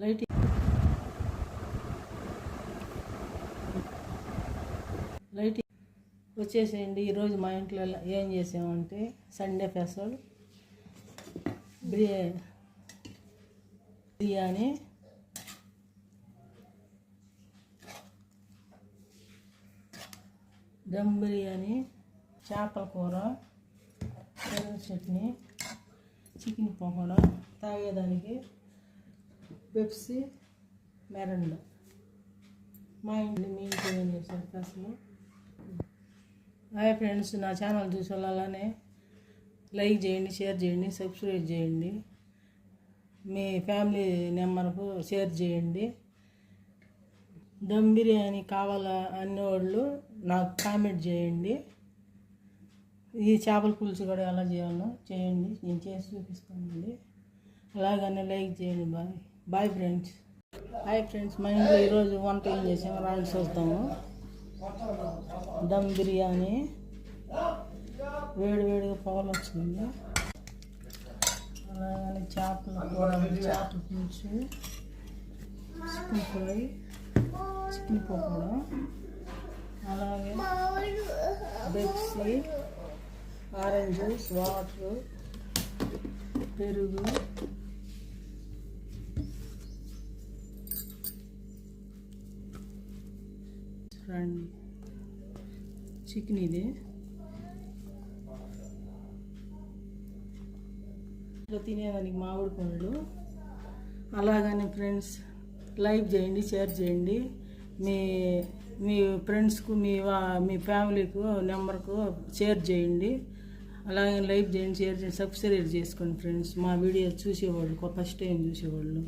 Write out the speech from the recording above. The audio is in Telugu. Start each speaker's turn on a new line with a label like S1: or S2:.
S1: లైట్ లైట్ వచ్చేసేయండి. ఈరోజు మా ఇంట్లో ఏం చేసామంటే సండే స్పెషల్ బిర్యా బిర్యానీ. దమ్ బిర్యానీ చేపల కూర చట్నీ చికెన్ పకోడా తాగేదానికి పెప్సీ మెరండా మా ఇంటి మీ ఇంట్లో ఏం చేశారు అసలు. హాయ్ ఫ్రెండ్స్ నా ఛానల్ చూసే అలానే లైక్ చేయండి షేర్ చేయండి సబ్స్క్రైబ్ చేయండి. మీ ఫ్యామిలీ నెంబర్కు షేర్ చేయండి. దమ్ బిర్యానీ కావాలా అన్నోళ్ళు నాకు కామెంట్ చేయండి. ఈ చేపల పులుసు కూడా ఎలా చేయాలో చేయండి నేను చేసి చూపిస్తానండి. అలాగనే లైక్ చేయండి bye. Bye friends hi friends మా ఇంట్లో ఈరోజు వంట ఏం చేసాము రాండి చూస్తాము దమ్ బిర్యానీ. వేడి వేడిగా పొగలు వచ్చింది అలాగనే చేపల కూర చేపల పులుసు చికెన్ ఫ్రై చికెన్ పకోడా అలాగే పెప్సీ ఆరెంజ్ జ్యూస్ వాటర్ పెరుగు రండి. చికెన్ ఇది. తినేదానికి మామిడి పండ్లు. అలాగని ఫ్రెండ్స్ లైక్ చేయండి షేర్ చేయండి. మీ మీ ఫ్రెండ్స్కు మీ వా మీ ఫ్యామిలీకు నెంబర్కు షేర్ చేయండి. అలాగే లైక్ చేయండి షేర్ చేయండి సబ్స్క్రైబ్ చేసుకోండి ఫ్రెండ్స్. మా వీడియో చూసేవాళ్ళు ఫస్ట్ టైం చూసేవాళ్ళు.